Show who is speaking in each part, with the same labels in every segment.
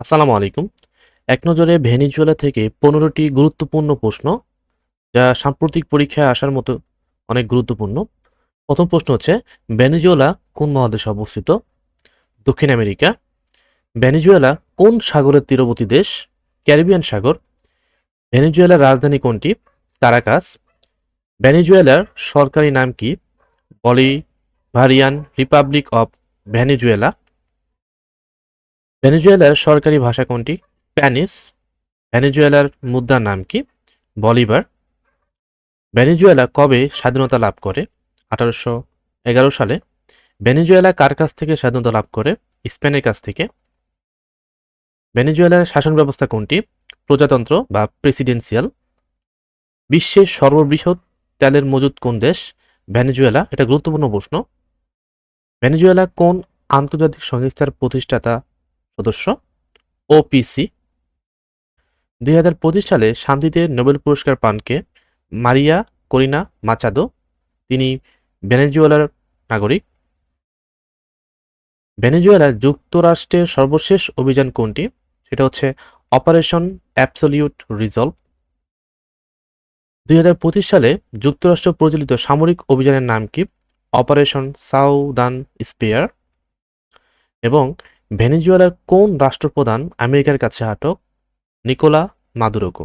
Speaker 1: আসসালামু আলাইকুম। এক নজরে ভেনিজুয়েলা থেকে পনেরোটি গুরুত্বপূর্ণ প্রশ্ন, যা সাম্প্রতিক পরীক্ষায় আসার মতো অনেক গুরুত্বপূর্ণ। প্রথম প্রশ্ন হচ্ছে, ভেনিজুয়েলা কোন মহাদেশে অবস্থিত? দক্ষিণ আমেরিকা। ভেনিজুয়েলা কোন সাগরের তীরবর্তী দেশ? ক্যারিবিয়ান সাগর। ভেনিজুয়েলার রাজধানী কোনটি? কারাকাস। ভেনিজুয়েলার সরকারি নাম কি? Bolivarian Republic of Venezuela. ভেনেজুয়েলার সরকারি ভাষা কোনটি? স্প্যানিশ। ভেনেজুয়েলার মুদ্রার নাম কি? বলিভার। ভেনেজুয়েলা কবে স্বাধীনতা লাভ করে? আঠারোশো এগারো সালে। ভেনেজুয়েলা কার কাছ থেকে স্বাধীনতা লাভ করে? স্পেনের কাছ থেকে। ভেনেজুয়েলার শাসন ব্যবস্থা কোনটি? প্রজাতন্ত্র বা প্রেসিডেন্সিয়াল। বিশ্বের সর্ববৃহৎ তেলের মজুদ কোন দেশ? ভেনেজুয়েলা, এটা গুরুত্বপূর্ণ প্রশ্ন। ভেনেজুয়েলা কোন আন্তর্জাতিক সংস্থার প্রতিষ্ঠাতা সদস্য ওপিসি দুই হাজার পঁচিশ সালে শান্তিতে নোবেল পুরস্কার পান মারিয়া করিনা মাচাদো, তিনি ভেনেজুয়েলার নাগরিক। ভেনেজুয়েলার যুক্তরাষ্ট্রের সর্বশেষ অভিযান কোনটি? সেটা হচ্ছে অপারেশন অ্যাবসলিউট রিজলভ। দুই হাজার পঁচিশ সালে যুক্তরাষ্ট্র পরিচালিত সামরিক অভিযানের নাম কি? Operation Southern Spear. এবং ভেনেজুয়েলার কোন রাষ্ট্রপ্রধান আমেরিকার কাছে আটক? নিকোলা মাদুরোকো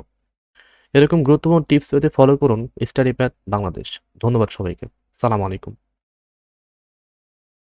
Speaker 1: এরকম গুরুত্বপূর্ণ টিপস পেতে ফলো করুন স্টাডি প্যাথ বাংলাদেশ। ধন্যবাদ সবাইকে। সালাম আলাইকুম।